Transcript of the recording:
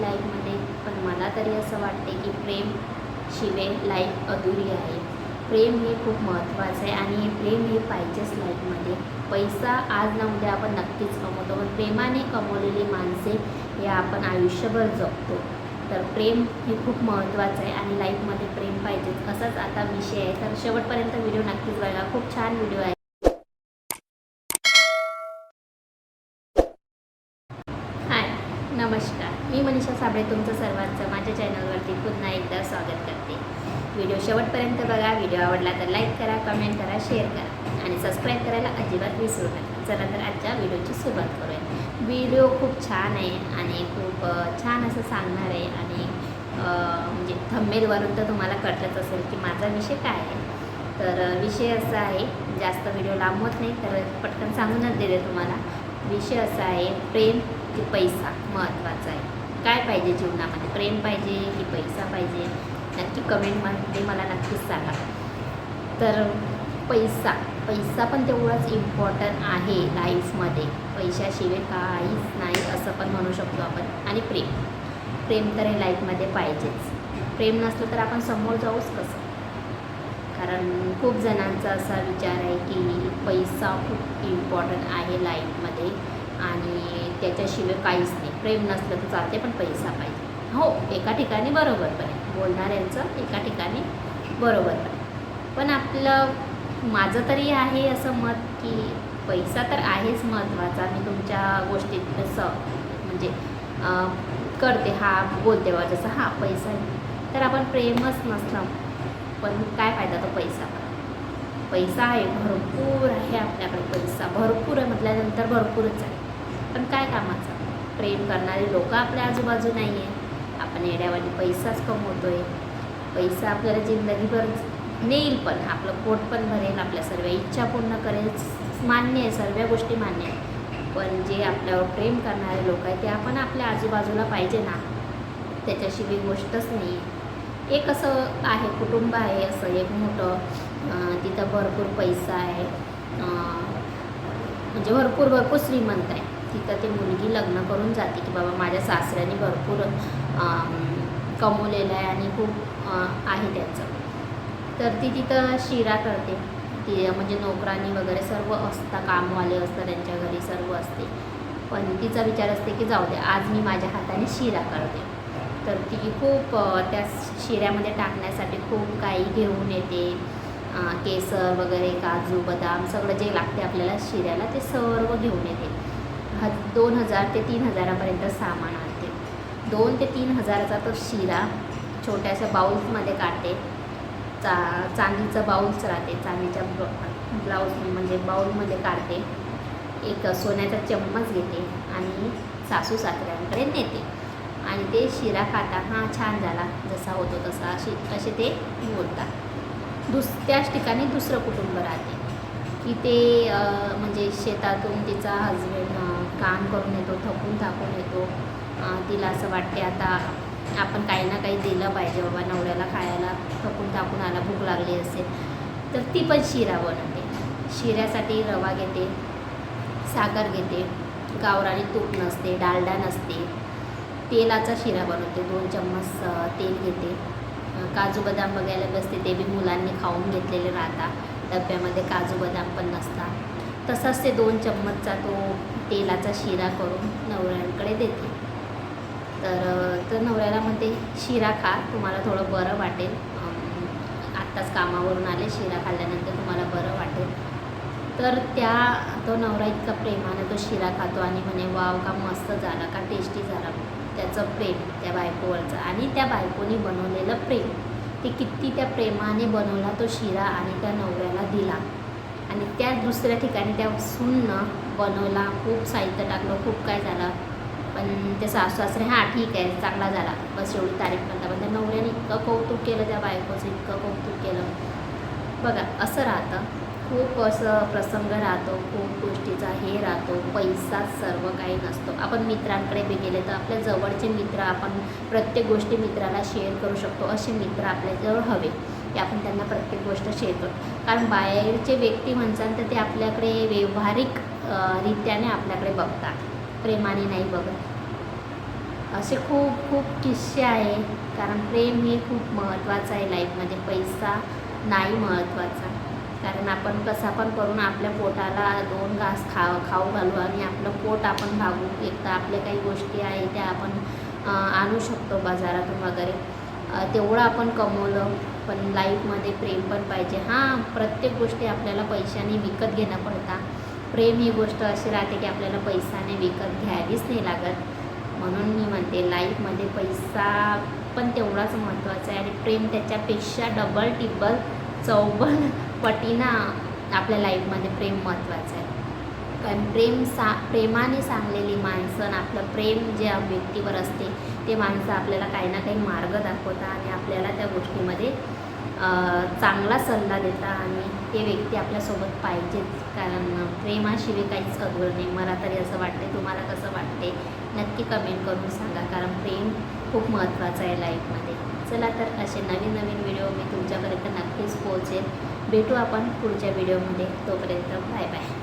लाईफमध्ये पण मला तरी असं वाटते की प्रेम शिवे लाईफ अधुरी आहे. प्रेम हे खूप महत्त्वाचं आहे आणि हे प्रेम हे पाहिजेच लाईफमध्ये पैसा आज ना उद्या आपण नक्कीच कमवतो पण प्रेमाने कमवलेली माणसे हे आपण आयुष्यभर जगतो. तर प्रेम हे खूप महत्त्वाचं आहे आणि लाईफमध्ये प्रेम पाहिजेच. असाच आता विषय आहे. तर शेवटपर्यंत व्हिडिओ नक्कीच बघा. खूप छान व्हिडिओ आहे. नमस्कार. मी मनीषा साबळे तुमचं सर्वांचं माझ्या चॅनलवरती पुन्हा एकदा स्वागत करते. व्हिडिओ शेवटपर्यंत बघा. व्हिडिओ आवडला तर लाईक करा कमेंट करा शेअर करा आणि सबस्क्राईब करायला अजिबात विसरू नका. चला तर आजच्या व्हिडिओची सुरुवात करूया. व्हिडिओ खूप छान आहे आणि खूप छान असं सांगणार आहे आणि म्हणजे थंबेलवरून तर तुम्हाला कळलंच असेल की माझा विषय काय आहे. तर विषय असा आहे जास्त व्हिडिओ लांबवत नाही तर पटकन सांगूनच देते तुम्हाला. विषय असा आहे प्रेम की पैसा महत्त्वाचा आहे. काय पाहिजे जीवनामध्ये? प्रेम पाहिजे की पैसा पाहिजे? नक्की कमेंटमध्ये मला नक्कीच सांगा. तर पैसा पैसा पण तेवढाच इम्पॉर्टंट आहे लाईफमध्ये पैशाशिवाय काहीच नाही असं पण म्हणू शकतो आपण. आणि प्रेम. प्रेम तर हे लाईफमध्ये पाहिजेच. प्रेम नसलं तर आपण समोर जाऊच कसं? कारण खूप जणांचा असा विचार आहे की पैसा खूप इम्पॉर्टंट आहे लाईफमध्ये आणि त्याच्याशिवाय काहीच नाही. प्रेम नसलं तर चालते पण पैसा पाहिजे. हो एका ठिकाणी बरोबर पण आहे. बोलणाऱ्यांचं एका ठिकाणी बरोबर पण पण आपलं माझं तरी आहे असं मत की पैसा तर आहेच महत्त्वाचा. मी तुमच्या गोष्टीत असं म्हणजे करते. हा बोलते बा जसं हा पैसा आहे. तर आपण प्रेमच नसलं पण काय फायदा तो पैसा पैसा आहे भरपूर आहे आपल्याकडे पैसा. भरपूर आहे म्हटल्यानंतर भरपूरच आहे. पण काय कामाचं? प्रेम करणारे लोक आपल्या आजूबाजू नाही आहे आपण येड्यावाली पैसाच कमवतो आहे पैसा आपल्याला जिंदगीभर नेईल पण आपलं पोट पण भरेल आपल्या सर्व इच्छा पूर्ण करेल. मान्य आहे सर्व गोष्टी मान्य आहे. पण जे आपल्यावर प्रेम करणारे लोक आहेत ते आपण आपल्या आजूबाजूला पाहिजे ना. त्याच्याशिवाय गोष्टच नाही आहे एक असं आहे कुटुंब आहे असं एक मोठं तिथं भरपूर पैसा आहे. म्हणजे भरपूर भरपूर श्रीमंत आहे. तिथं ती मुलगी लग्न करून जाते की बाबा माझ्या सासऱ्याने भरपूर कमवलेलं आहे आणि खूप आहे त्याचं. तर ती तिथं शिरा करते. ती म्हणजे नोकरानी वगैरे सर्व असतात कामवाले असतात त्यांच्या घरी सर्व असते. पण तिचा विचार असते की जाऊ दे आज मी माझ्या हाताने शिरा करते. तर ती खूप त्या शिऱ्यामध्ये टाकण्यासाठी खूप काही घेऊन येते. केसर वगैरे काजू बदाम सगळं जे लागते आपल्याला शिऱ्याला ते सर्व घेऊन येते. ह दोन हजार ते तीन हजारापर्यंत सामान आणते. दोन ते तीन हजाराचा तो शिरा छोट्याशा बाउल्समध्ये काढते. चा चांदीचं बाउल्स राहते चांदीच्या ब्लाऊज म्हणजे बाउलमध्ये काढते. एक सोन्याचा चम्मच घेते आणि सासू सासऱ्यांकडे नेते. आणि ते शिरा खाता हा छान झाला जसा होतो तसा अशी असे ते बोलतात. दुस त्याच ठिकाणी दुसरं कुटुंब राहते. की ते म्हणजे शेतातून तिचा हजबंड काम करून येतो थकून थाकून येतो. तिला असं वाटते आता आपण काही ना काही दिलं पाहिजे बाबा नवऱ्याला खायला. थकून थाकून आला भूक लागली असेल तर ती पण शिरा बनवते. शिऱ्यासाठी रवा घेते साखर घेते गावराने तूप नसते डालडा नसते. तेलाचा शिरा बनवते दोन चम्मच तेल घेते. काजू बदाम बघायला बसते ते बी मुलांनी खाऊन घेतलेले राहतात. डब्यामध्ये काजू बदाम पण नसतात. तसाच ते दोन चम्मचचा तो तेलाचा शिरा करून नवऱ्यांकडे देते. तर तर नवऱ्याला म्हणते शिरा खा तुम्हाला थोडं बरं वाटेल. आत्ताच कामावरून आले शिरा खाल्ल्यानंतर तुम्हाला बरं वाटेल. तर त्या तो नवरा इतका प्रेमाने तो शिरा खातो आणि म्हणे वाव का मस्त झाला का टेस्टी झाला. त्याचं प्रेम त्या बायकोवरचं आणि त्या बायकोनी बनवलेलं प्रेम. ते किती त्या प्रेमाने बनवला तो शिरा आणि त्या नवऱ्याला दिला. आणि त्या दुसऱ्या ठिकाणी त्या सूननं बनवला खूप साहित्य टाकलं खूप काय झालं. पण ते सासू सासरे हां ठीक आहे चांगला झाला. बस एवढी तारीफ करता पण त्या नवऱ्याने इतकं कौतुक केलं त्या बायकोचं इतकं कौतुक केलं. बघा असं राहतं. खूप असं प्रसंग राहतो खूप गोष्टीचा हे राहतो पैसाच सर्व काही नसतो. आपण मित्रांकडे बी गेले तर आपल्या जवळचे मित्र आपण प्रत्येक गोष्टी मित्राला शेअर करू शकतो असे मित्र आपल्याजवळ हवे की आपण त्यांना प्रत्येक गोष्ट शेअर करू. कारण बाहेरचे व्यक्ती म्हणसान तर ते आपल्याकडे व्यवहारिक रित्याने आपल्याकडे बघतात. प्रेमाने नाही बघत. असे खूप खूप किस्से आहे. कारण प्रेम हे खूप महत्त्वाचं आहे लाईफमध्ये पैसा नाही महत्त्वाचा. कारण आपण कसा पण करून आपल्या पोटाला दोन घास खा खाऊ घालू आणि आपलं पोट आपण भागू. एक तर आपल्या काही गोष्टी आहे त्या आपण आणू शकतो बाजारातून वगैरे. तेवढं आपण कमवलं पण लाईफमध्ये प्रेम पण पाहिजे. हां प्रत्येक गोष्टी आपल्याला पैशाने विकत घेणं पडतात प्रेम ही गोष्ट अशी राहते की आपल्याला पैशाने विकत घ्यावीच नाही लागत. म्हणून मी म्हणते लाईफमध्ये पैसा पण तेवढाच महत्त्वाचा आहे आणि प्रेम त्याच्यापेक्षा डबल टिबल चौबल पटीनं आपल्या लाईफमध्ये प्रेम महत्त्वाचं आहे. कारण प्रेम सा प्रेमाने सांगलेली माणसं आपलं प्रेम जे व्यक्तीवर असते ते माणसं आपल्याला काही ना काही मार्ग दाखवतात आणि आपल्याला त्या गोष्टीमध्ये चांगला सल्ला देतात आणि ते व्यक्ती आपल्यासोबत पाहिजेच. कारण प्रेमाशिवाय काहीच अधूर नाही. मला तरी असं वाटते तुम्हाला कसं वाटते नक्की कमेंट करून सांगा. कारण प्रेम खूप महत्त्वाचं आहे लाईफमध्ये. चला तर असे नवीन नवीन व्हिडिओ मी तुमच्यापर्यंत नक्कीच पोहोचेल भेटू आपण पुढच्या व्हिडिओमध्ये तोपर्यंत बाय बाय.